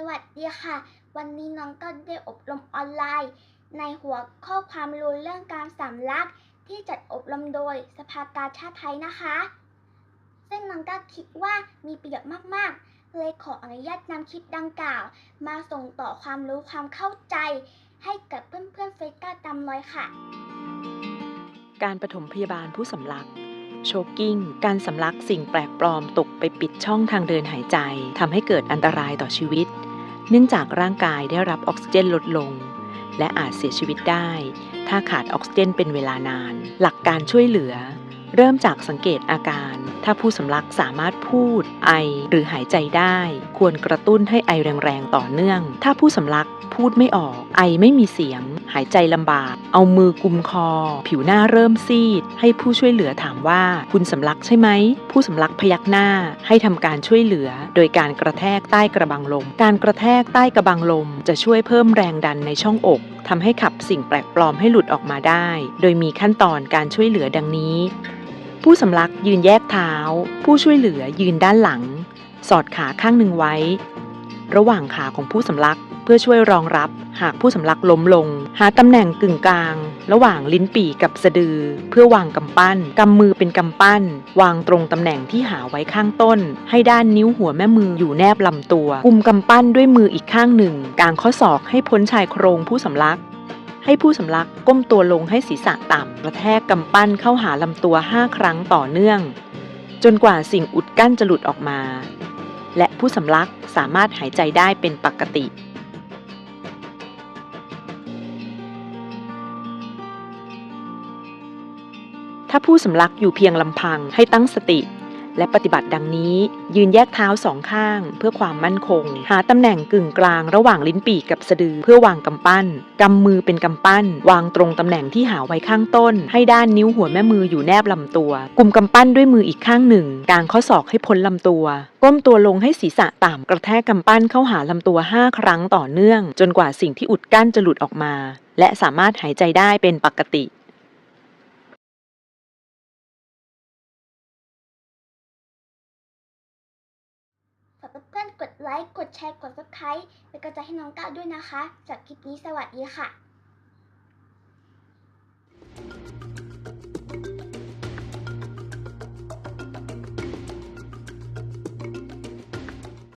สวัสดีค่ะ วันนี้น้องก็ได้อบรมออนไลน์ ในหัวข้อความรู้เรื่องการสำลักที่จัดอบรมโดยสภากาชาติไทยนะคะ ซึ่งน้องก็คิดว่ามีประโยชน์มากๆ เลยขออนุญาตนำคลิปดังกล่าว มาส่งต่อความรู้ความเข้าใจ ให้กับเพื่อนๆเฟก้าตามรอยค่ะ การปฐมพยาบาลผู้สำลักโชกิ้ง การสำลักสิ่งแปลกปลอมตกไปปิดช่องทางเดินหายใจทำให้เกิดอันตรายต่อชีวิต เนื่องจากร่างกายได้รับออกซิเจนลดลง และอาจเสียชีวิตได้ ถ้าขาดออกซิเจนเป็นเวลานาน หลักการช่วยเหลือ เริ่มจากสังเกตอาการ ถ้าผู้สำลักสามารถพูด ไอหรือหายใจได้ ควรกระตุ้นให้ไอแรงๆต่อเนื่อง ถ้าผู้สำลักพูดไม่ออก ไอไม่มีเสียง หายใจลำบาก เอามือกุมคอ ผิวหน้าเริ่มซีด ให้ผู้ช่วยเหลือถามว่า คุณสำลักใช่ไหม ผู้สำลักพยักหน้า ให้ทำการช่วยเหลือ โดยการกระแทกใต้กระบังลม การกระแทกใต้กระบังลม จะช่วยเพิ่มแรงดันในช่องอกทำให้ขับสิ่งแปลกปลอมให้หลุดออกมาได้ โดยมีขั้นตอนการช่วยเหลือดังนี้ ผู้สำลักยืนแยกเท้า ผู้ช่วยเหลือยืนด้านหลัง สอดขาข้างหนึ่งไว้ ระหว่างขาของผู้สำลักเพื่อช่วยรองรับหากผู้สำลักล้มลง หาตำแหน่งกึ่งกลาง ระหว่างลิ้นปี่กับสะดือ เพื่อวางกำปั้นกำมือเป็นกำปั้น วางตรงตำแหน่งที่หาไว้ข้างต้น ให้ด้านนิ้วหัวแม่มืออยู่แนบลำตัวกุมกำปั้นด้วยมืออีกข้างหนึ่งกางข้อศอกให้พ้นชายโครงผู้สำลักให้ผู้สำลักก้มตัวลงให้ศีรษะต่ำกระแทกกำปั้นเข้าหาลำตัว5ครั้งต่อเนื่อง จนกว่าสิ่งอุดกั้นจะหลุดออกมา และผู้สำลักสามารถหายใจได้เป็นปกติ ถ้าผู้สำลักอยู่เพียงลำพังให้ตั้งสติ และปฏิบัติดังนี้ ยืนแยกเท้าสองข้าง เพื่อความมั่นคง หาตำแหน่งกึ่งกลางระหว่างลิ้นปี่กับสะดือเพื่อวางกำปั้นกำมือเป็นกำปั้น วางตรงตำแหน่งที่หาไว้ข้างต้น ให้ด้านนิ้วหัวแม่มืออยู่แนบลำตัวกุมกำปั้นด้วยมืออีกข้างหนึ่งกางข้อศอกให้พ้นลำตัว ก้มตัวลงให้ศีรษะต่ำกระแทกกำปั้นเข้าหาลำตัว 5 ครั้งต่อเนื่อง จนกว่าสิ่งที่อุดกั้นจะหลุดออกมา และสามารถหายใจได้เป็นปกติากเพื่อนๆกดไลค์กดแชร์กด subscribe เป็นกำลังใจให้น้องก้าวด้วยนะคะ จากคลิปนี้สวัสดีค่ะ